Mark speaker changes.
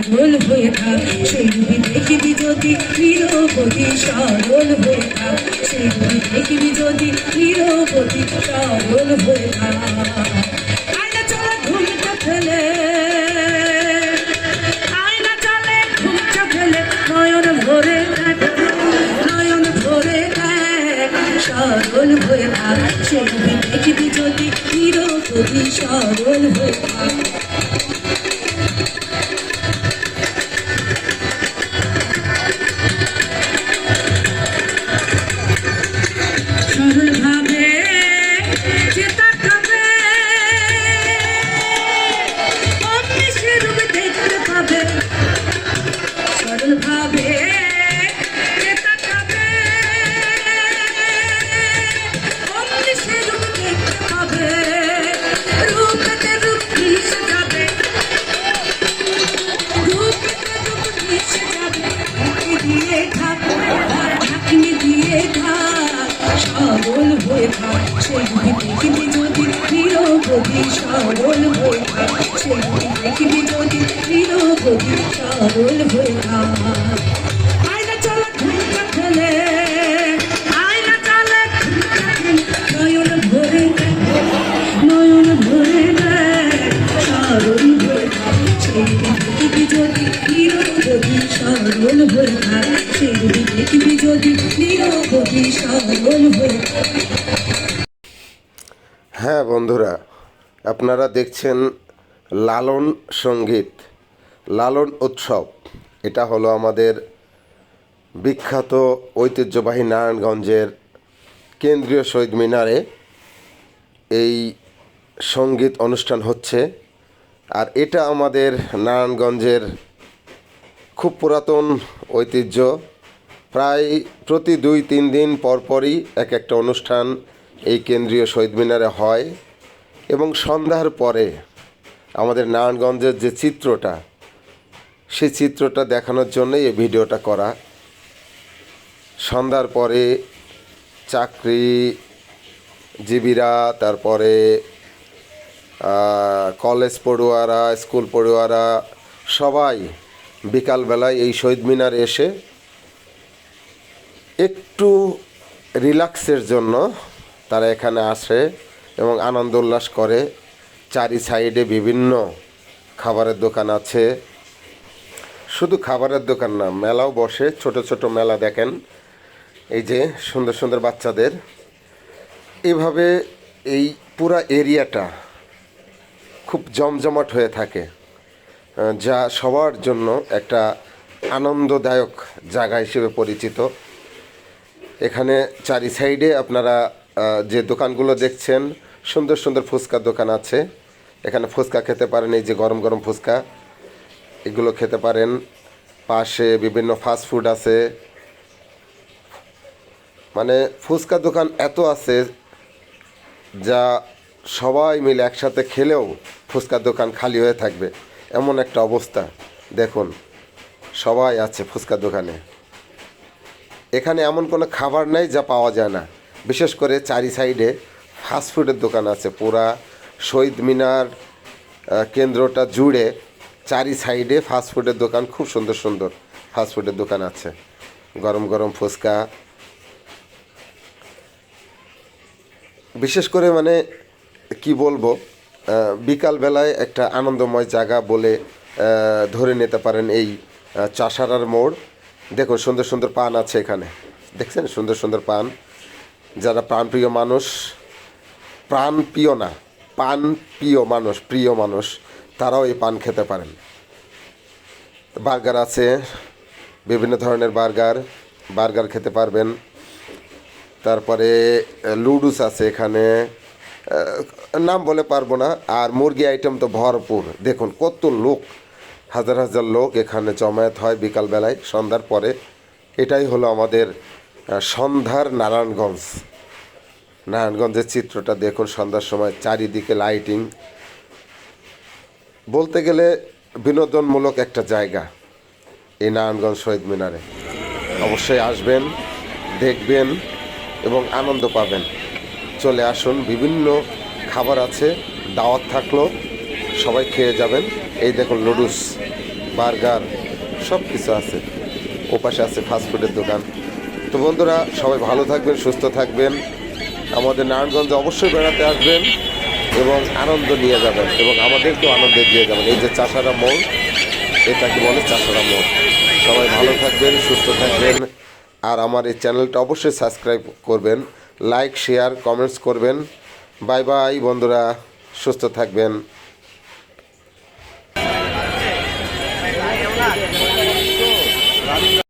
Speaker 1: সরল হয়ে থাক, সেই রূপে দেখবি যদি নিরবধি সরল হয়ে থাক, সেই রূপে দেখবি যদি নিরবধি সরল হয়ে থাক। আয়না চলা, ঘুমটা ফেলে। আয়না চলে, ঘুমটা ফেলে, নয়ন ভরে নয়ন ভরে সরল হয়ে থাক, সেই রূপে দেখবি যদি নিরবধি সরল হয়ে থাক। সরল হয়ে থাক সেগুলি দেখবি যদি নিরবধি সরল হয়ে থাক। সেগুলি দেখবি যদি নিরবধি সরল হয়ে থাক ভরে নয়ন ভরে দেয় সরল হয়ে থাক দেখবি যদি দেখবি যদি সরল হয়ে,
Speaker 2: বন্ধুরা, আপনারা দেখছেন লালন সংগীত, লালন উৎসব। এটা হলো আমাদের বিখ্যাত ঐতিহ্যবাহী নারায়ণগঞ্জের কেন্দ্রীয় শহীদ মিনারে এই সংগীত অনুষ্ঠান হচ্ছে। আর এটা আমাদের নারায়ণগঞ্জের খুব পুরাতন ঐতিহ্য। প্রায় প্রতি দুই, তিন দিন পরপরই এক একটা অনুষ্ঠান এই কেন্দ্রীয় শহীদ মিনারে হয় এবং সন্ধ্যার পরে আমাদের নারায়ণগঞ্জের যে চিত্রটা, সেই চিত্রটা দেখানোর জন্যই এই ভিডিওটা করা। সন্ধ্যার পরে চাকরি চাকরিজীবীরা, তারপরে কলেজ পড়ুয়ারা, স্কুল পড়ুয়ারা সবাই বিকালবেলায় এই শহীদ মিনার এসে একটু রিল্যাক্সের জন্য তারা এখানে আসে এবং আনন্দ উল্লাস করে। চারি সাইডে বিভিন্ন খাবারের দোকান আছে। শুধু খাবারের দোকান না, মেলাও বসে। ছোট ছোট মেলা দেখেন। এই যে সুন্দর সুন্দর বাচ্চাদের। এভাবে এই পুরা এরিয়াটা খুব জমজমাট হয়ে থাকে যা সবার জন্য একটা আনন্দদায়ক জায়গা হিসেবে পরিচিত। এখানে চারি সাইডে আপনারা যে দোকানগুলো দেখছেন, সুন্দর সুন্দর ফুচকার দোকান আছে। এখানে ফুচকা খেতে পারেন, এই যে গরম গরম ফুচকা। এগুলো খেতে পারেন। পাশে বিভিন্ন ফাস্ট ফুড আছে। মানে ফুচকা দোকান এত আছে যা সবাই মিলে একসাথে খেলেও ফুচকার দোকান খালি হয়ে থাকবে। এমন একটা অবস্থা। দেখুন, সবাই আছে ফুচকার দোকানে। এখানে এমন কোনো খাবার নেই যা পাওয়া যায় না। বিশেষ করে চারি সাইডে ফাস্টফুডের দোকান আছে। পুরা শহীদ মিনার কেন্দ্রটা জুড়ে চারি সাইডে ফাস্টফুডের দোকান, খুব সুন্দর সুন্দর ফাস্টফুডের দোকান আছে। গরম গরম ফুচকা। বিশেষ করে মানে কি বলব বিকালবেলায় একটা আনন্দময় জায়গা বলে ধরে নিতে পারেন এই চাষারার মোড়। দেখুন সুন্দর সুন্দর পান আছে এখানে। দেখছেন? সুন্দর সুন্দর পান। যারা প্রাণপ্রিয় মানুষ প্রাণ প্রিয় না পান প্রিয় মানুষ প্রিয় মানুষ, তারাও এই পান খেতে পারেন। বার্গার আছে, বিভিন্ন ধরনের বার্গার বার্গার খেতে পারবেন। তারপরে লুডুস আছে এখানে। নাম বলে পারব না, আর মুরগি আইটেম তো ভরপুর। দেখুন, কত লোক হাজার হাজার লোক এখানে জমায়েত হয় বিকালবেলায়, সন্ধ্যার পরে। এটাই হলো আমাদের সন্ধ্যার নারায়ণগঞ্জ। নারায়ণগঞ্জের চিত্রটা দেখুন, সন্ধ্যার সময় চারিদিকে লাইটিং বলতে গেলে বিনোদনমূলক একটা জায়গা এই নারায়ণগঞ্জ শহীদ মিনারে। অবশ্যই আসবেন, দেখবেন এবং আনন্দ পাবেন। চলে আসুন, বিভিন্ন খাবার আছে, দাওয়াত থাকল, সবাই খেয়ে যাবেন। এই দেখুন লুডুস বার্গার সব কিছু আছে। ওপাশে আছে ফাস্টফুডের দোকান। তো বন্ধুরা, সবাই ভালো থাকবেন, সুস্থ থাকবেন। আমাদের নারায়ণগঞ্জে অবশ্যই বেড়াতে আসবেন এবং আনন্দ নিয়ে যাবেন এবং আমাদেরকেও আনন্দ দিয়ে যাবেন। এই যে চাষারা মোড়, এটাকে বলে চাষারা মোড়। সবাই ভালো থাকবেন, সুস্থ থাকবেন। আর আমার এই চ্যানেলটা অবশ্যই সাবস্ক্রাইব করবেন লাইক শেয়ার কমেন্টস করবেন। বাই বাই বন্ধুরা। সুস্থ থাকবেন।